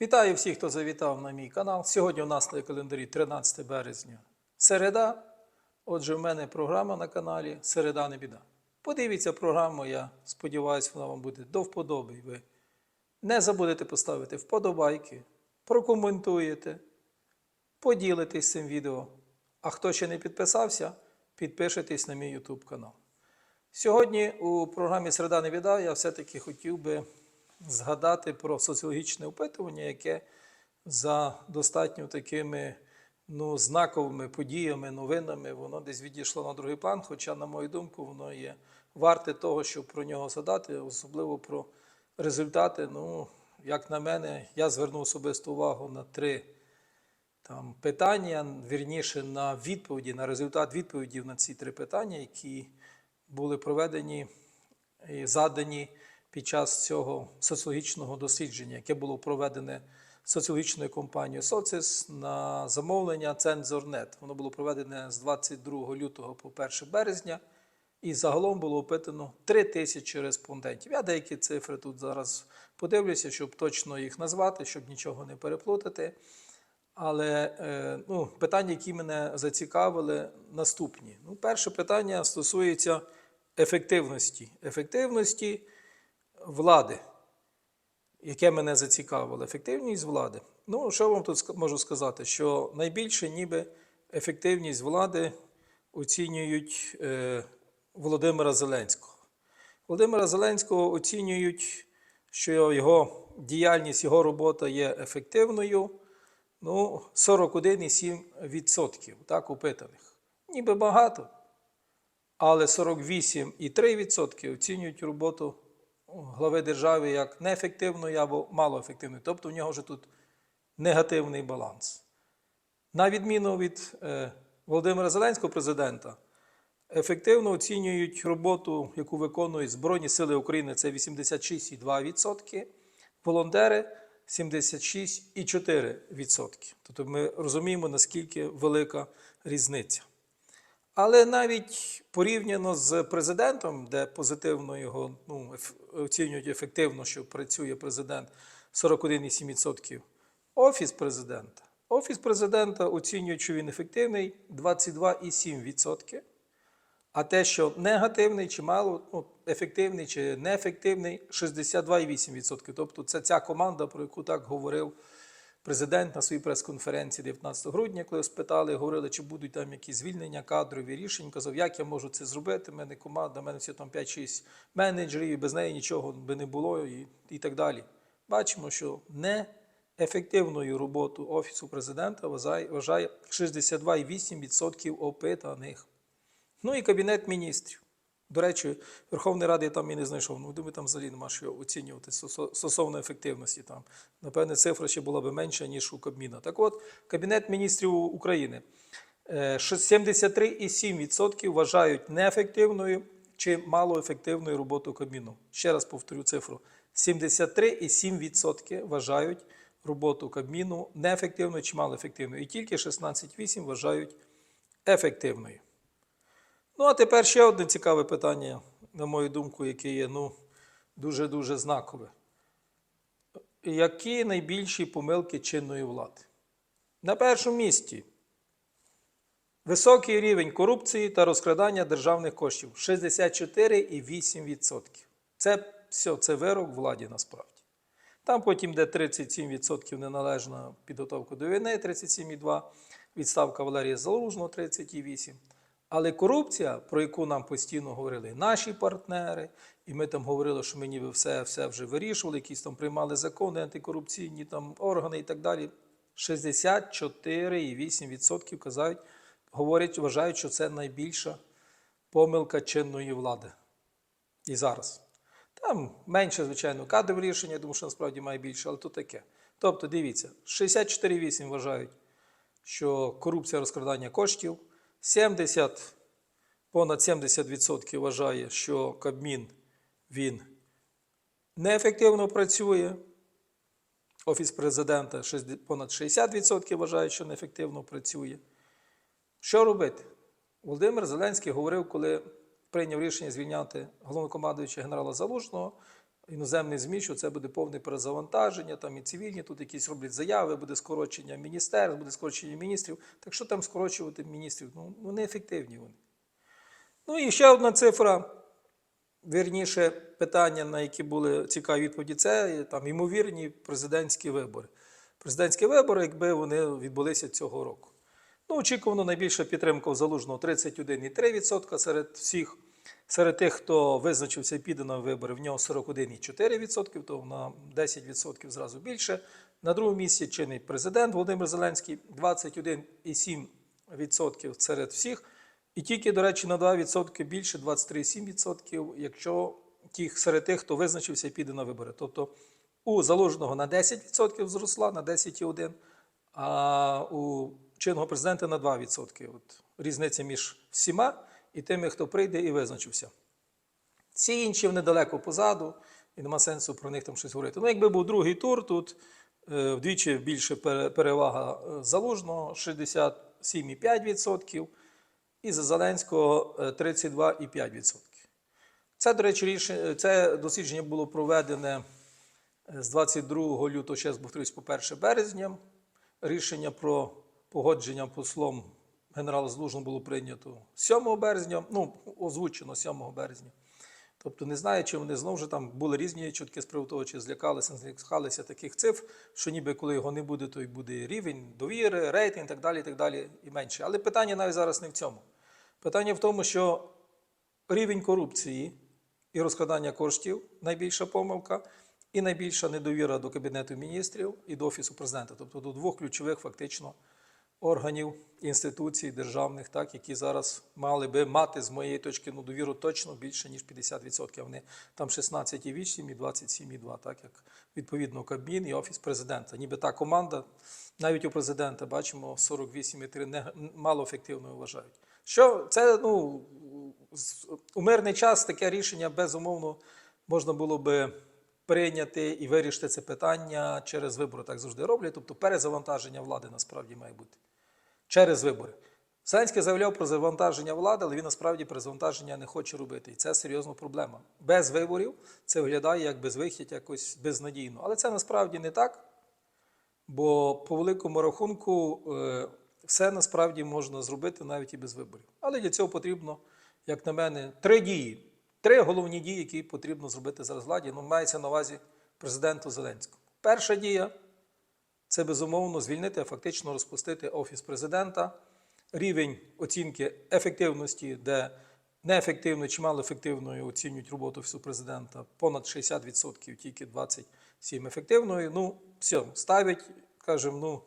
Вітаю всіх, хто завітав на мій канал. Сьогодні у нас на календарі 13 березня. Середа. Отже, в мене програма на каналі Середа не біда. Подивіться програму, я сподіваюся, вона вам буде до вподоби. Ви не забудете поставити вподобайки, прокоментуєте, поділитесь цим відео. А хто ще не підписався, підпишитесь на мій YouTube канал. Сьогодні у програмі Середа не біда я все-таки хотів би згадати про соціологічне опитування, яке за достатньо такими ну, знаковими подіями, новинами, воно десь відійшло на другий план. Хоча, на мою думку, воно є варте того, щоб про нього згадати, особливо про результати. Ну, як на мене, я звернув особисту увагу на три там питання, вірніше на відповіді, на результат відповідів на ці три питання, які були проведені і задані під час цього соціологічного дослідження, яке було проведене соціологічною компанією Социс на замовлення Цензорнет. Воно було проведене з 22 лютого по 1 березня, і загалом було опитано 3 тисячі респондентів. Я деякі цифри тут зараз подивлюся, щоб точно їх назвати, щоб нічого не переплутати. Але е, ну, питання, які мене зацікавили, наступні. Ну, перше питання стосується ефективності. Ефективності влади, яке мене зацікавило. Ефективність влади. Ну, що вам тут можу сказати? Що найбільше ніби ефективність влади оцінюють е, Володимира Зеленського. Володимира Зеленського оцінюють, що його діяльність, його робота є ефективною. Ну, 41,7% так, опитаних. Ніби багато. Але 48,3% оцінюють роботу глави держави як неефективною або малоефективною. Тобто в нього вже тут негативний баланс. На відміну від е, Володимира Зеленського, президента, ефективно оцінюють роботу, яку виконують Збройні Сили України, це 86,2%, волонтери 76,4%. Тобто ми розуміємо, наскільки велика різниця. Але навіть порівняно з президентом, де позитивно його ну, оцінюють ефективно, що працює президент 41,7%, офіс президента. Офіс президента оцінюють, що він ефективний 22,7%. А те, що негативний чи мало ну, ефективний чи неефективний 62,8%. Тобто це ця команда, про яку так говорив президент на своїй прес-конференції 19 грудня, коли спитали, говорили, чи будуть там якісь звільнення, кадрові рішення. Казав, як я можу це зробити? У мене команда, у мене всі там 5-6 менеджерів, без неї нічого би не було, і, і так далі. Бачимо, що неефективною роботу Офісу президента вважає 62,8% опитаних. Ну і Кабінет міністрів. До речі, Верховної Ради я там і не знайшов. Ну, думаю, там взагалі нема що оцінювати стосовно ефективності. Там, напевне, цифра ще була б менша, ніж у Кабміна. Так от, Кабінет міністрів України. Е, що 73,7% вважають неефективною чи малоефективною роботу Кабміну. Ще раз повторю цифру: 73,7% вважають роботу Кабміну неефективною чи малоефективною. І тільки 16,8% вважають ефективною. Ну, а тепер ще одне цікаве питання, на мою думку, яке є ну, дуже-дуже знакове. Які найбільші помилки чинної влади? На першому місці високий рівень корупції та розкрадання державних коштів 64,8%. Це все, це вирок владі насправді. Там потім де 37% неналежна підготовка до війни, 37,2%, відставка Валерія Залужного 30,8%. Але корупція, про яку нам постійно говорили наші партнери, і ми там говорили, що ми ніби все, все вже вирішували, якісь там приймали закони, антикорупційні там органи і так далі. 64,8% казають, говорять, вважають, що це найбільша помилка чинної влади. І зараз. Там менше, звичайно, кадрові рішення, думаю, що насправді має більше, але то таке. Тобто, дивіться, 64,8 вважають, що корупція розкрадання коштів, 70, понад 70% вважає, що Кабмін він неефективно працює. Офіс президента понад 60% вважають, що неефективно працює. Що робити? Володимир Зеленський говорив, коли прийняв рішення звільняти головнокомандуючого генерала Залужного, іноземних ЗМІ, що це буде повне перезавантаження, там і цивільні, тут якісь роблять заяви, буде скорочення міністерств, буде скорочення міністрів. Так що там скорочувати міністрів? Ну, ну неефективні вони. Ну і ще одна цифра. Вірніше, питання, на які були цікаві відповіді, це там ймовірні президентські вибори. Президентські вибори, якби вони відбулися цього року. Ну, очікувано найбільша підтримка у залужного 31,3% серед всіх. Серед тих, хто визначився і піде на вибори, в нього 41,4%, то на 10% зразу більше. На другому місці чинний президент Володимир Зеленський 21,7% серед всіх. І тільки, до речі, на 2% більше 23,7%, якщо тих серед тих, хто визначився і піде на вибори. Тобто у залужного на 10% зросла, на 10,1%, а у чинного президента на 2%. От різниця між всіма і тими, хто прийде і визначився. Всі інші вони далеко позаду, і нема сенсу про них там щось говорити. Ну, якби був другий тур, тут е, вдвічі більше перевага е, залужного 67,5%, і за Зеленського е, 32,5%. Це, до речі, це дослідження було проведене е, з 22 лютого, ще раз повторюсь, по 1 березня. Рішення про погодження послом генерала Залужного було прийнято 7 березня, ну, озвучено 7 березня. Тобто не знаю, чи вони знову ж там були різні чутки з приводу того, чи злякалися, злякалися таких цифр, що ніби коли його не буде, то й буде рівень довіри, рейтинг і так далі, і так далі і менше. Але питання навіть зараз не в цьому. Питання в тому, що рівень корупції і розкрадання коштів найбільша помилка, і найбільша недовіра до Кабінету міністрів і до Офісу президента, тобто до двох ключових фактично органів, інституцій державних, так, які зараз мали би мати, з моєї точки ну, довіру точно більше, ніж 50%. А Вони там 16,8 і 27,2, так, як відповідно Кабмін і Офіс президента. Ніби та команда, навіть у президента бачимо 48,3 не, мало ефективною вважають. Що це ну, у мирний час таке рішення безумовно можна було би прийняти і вирішити це питання через вибори. Так завжди роблять. Тобто перезавантаження влади насправді має бути через вибори. Зеленський заявляв про завантаження влади, але він насправді перезавантаження не хоче робити. І це серйозна проблема. Без виборів це виглядає як безвихідь, якось безнадійно. Але це насправді не так. Бо по великому рахунку е, все насправді можна зробити навіть і без виборів. Але для цього потрібно, як на мене, три дії. Три головні дії, які потрібно зробити зараз владі. Ну, мається на увазі президенту Зеленського. Перша дія це безумовно звільнити, а фактично розпустити офіс президента, рівень оцінки ефективності, де неефективно чи малоефективною оцінюють роботу офісу президента, понад 60%, тільки 27% ефективною. Ну, все, ставить, кажемо, ну,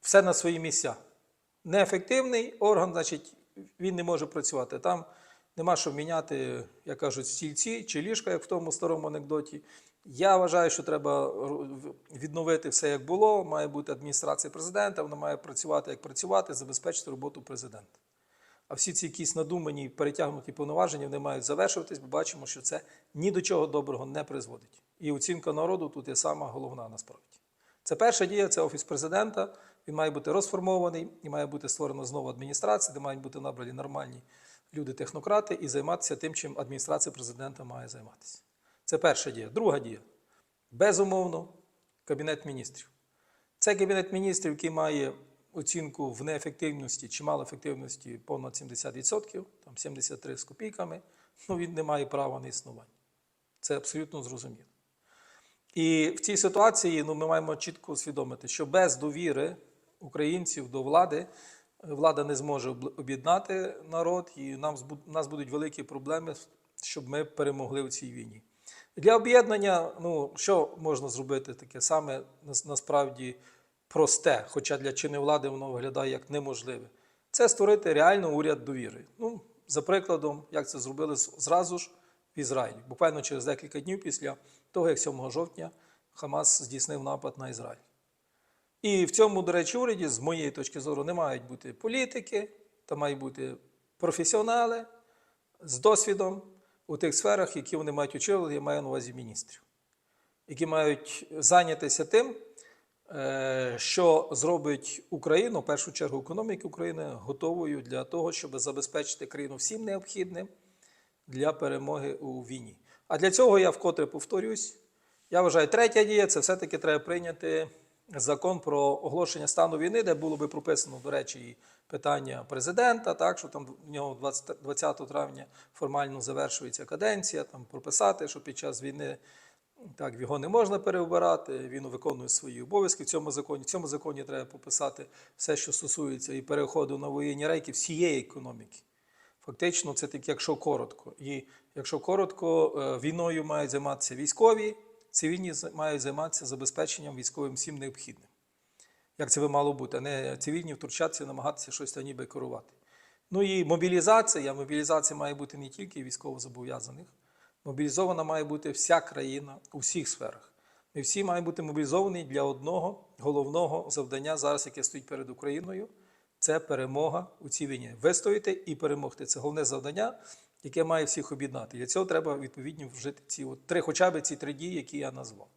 все на свої місця. Неефективний орган, значить, він не може працювати. Там нема що міняти, як кажуть, стільці чи ліжка, як в тому старому анекдоті. Я вважаю, що треба відновити все як було. Має бути адміністрація президента, вона має працювати як працювати, забезпечити роботу президента. А всі ці якісь надумані перетягнуті повноваження вони мають завершуватись, бо бачимо, що це ні до чого доброго не призводить. І оцінка народу тут є сама головна насправді. Це перша дія, це офіс президента. Він має бути розформований і має бути створена знову адміністрація, де мають бути набрані нормальні люди-технократи і займатися тим, чим адміністрація президента має займатися. Це перша дія. Друга дія. Безумовно, кабінет міністрів. Це кабінет міністрів, який має оцінку в неефективності чи малоефективності понад 70%, там 73 з копійками, ну він не має права на існування. Це абсолютно зрозуміло. І в цій ситуації ну, ми маємо чітко усвідомити, що без довіри українців до влади влада не зможе об- об'єднати народ, і нам у нас будуть великі проблеми, щоб ми перемогли у цій війні. Для об'єднання, ну що можна зробити таке саме насправді просте, хоча для чинної влади воно виглядає як неможливе. Це створити реально уряд довіри. Ну, за прикладом, як це зробили зразу ж в Ізраїлі, буквально через декілька днів після того, як 7 жовтня Хамас здійснив напад на Ізраїль. І в цьому, до речі, уряді, з моєї точки зору, не мають бути політики, там мають бути професіонали з досвідом у тих сферах, які вони мають очолити, я маю на увазі міністрів, які мають зайнятися тим, е, що зробить Україну, в першу чергу економіку України, готовою для того, щоб забезпечити країну всім необхідним для перемоги у війні. А для цього я вкотре повторюсь. Я вважаю, третя дія це все-таки треба прийняти закон про оголошення стану війни, де було би прописано, до речі, і питання президента, так, що там в нього 20, 20 травня формально завершується каденція, там прописати, що під час війни так, його не можна переобирати, він виконує свої обов'язки в цьому законі. В цьому законі треба пописати все, що стосується і переходу на воєнні рейки всієї економіки. Фактично, це так, якщо коротко. І якщо коротко, е, війною мають займатися військові, цивільні мають займатися забезпеченням військовим всім необхідним. Як це би мало бути, а не цивільні втручатися, намагатися щось та ніби керувати. Ну і мобілізація. Мобілізація має бути не тільки військовозобов'язаних. Мобілізована має бути вся країна у всіх сферах. Ми всі маємо бути мобілізовані для одного головного завдання зараз, яке стоїть перед Україною. Це перемога у цій війні. Вистояти і перемогти. Це головне завдання, яке має всіх об'єднати. Для цього треба відповідно вжити ці от три, хоча б ці три дії, які я назвав.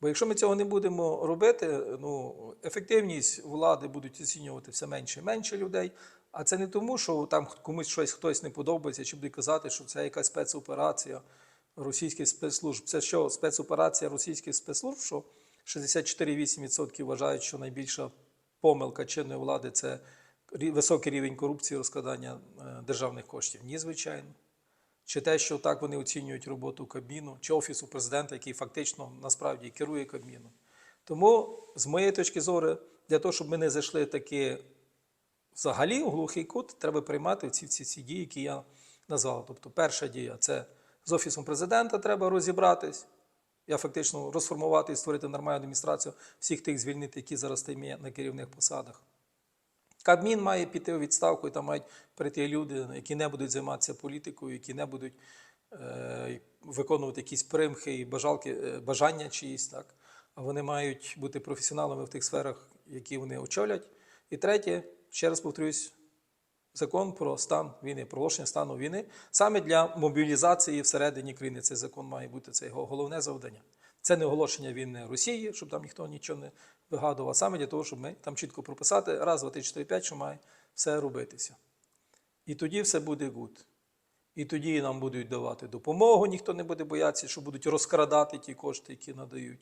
Бо якщо ми цього не будемо робити, ну, ефективність влади будуть оцінювати все менше і менше людей. А це не тому, що там комусь щось хтось не подобається, чи буде казати, що це якась спецоперація російських спецслужб. Це що, спецоперація російських спецслужб, що 64,8% вважають, що найбільша помилка чинної влади це високий рівень корупції, розкладання е, державних коштів. Ні, звичайно. Чи те, що так вони оцінюють роботу Кабміну, чи Офісу президента, який фактично насправді керує Кабміном. Тому, з моєї точки зору, для того, щоб ми не зайшли таки взагалі у глухий кут, треба приймати ці всі ці дії, які я назвав. Тобто, перша дія це з Офісом президента треба розібратись. Я фактично розформувати і створити нормальну адміністрацію, всіх тих звільнити, які зараз є на керівних посадах. Кабмін має піти у відставку, і там мають прийти люди, які не будуть займатися політикою, які не будуть е, виконувати якісь примхи і бажалки, е, бажання чиїсь, так? а вони мають бути професіоналами в тих сферах, які вони очолять. І третє, ще раз повторюсь, закон про стан війни, проголошення стану війни. Саме для мобілізації всередині країни цей закон має бути це його головне завдання. Це не оголошення війни Росії, щоб там ніхто нічого не вигадував, а саме для того, щоб ми там чітко прописати раз, два, три, чотири, п'ять, що має все робитися. І тоді все буде гуд. І тоді нам будуть давати допомогу, ніхто не буде боятися, що будуть розкрадати ті кошти, які надають.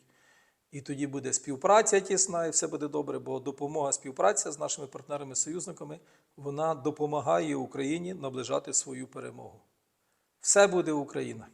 І тоді буде співпраця тісна, і все буде добре, бо допомога, співпраця з нашими партнерами-союзниками, вона допомагає Україні наближати свою перемогу. Все буде Україна.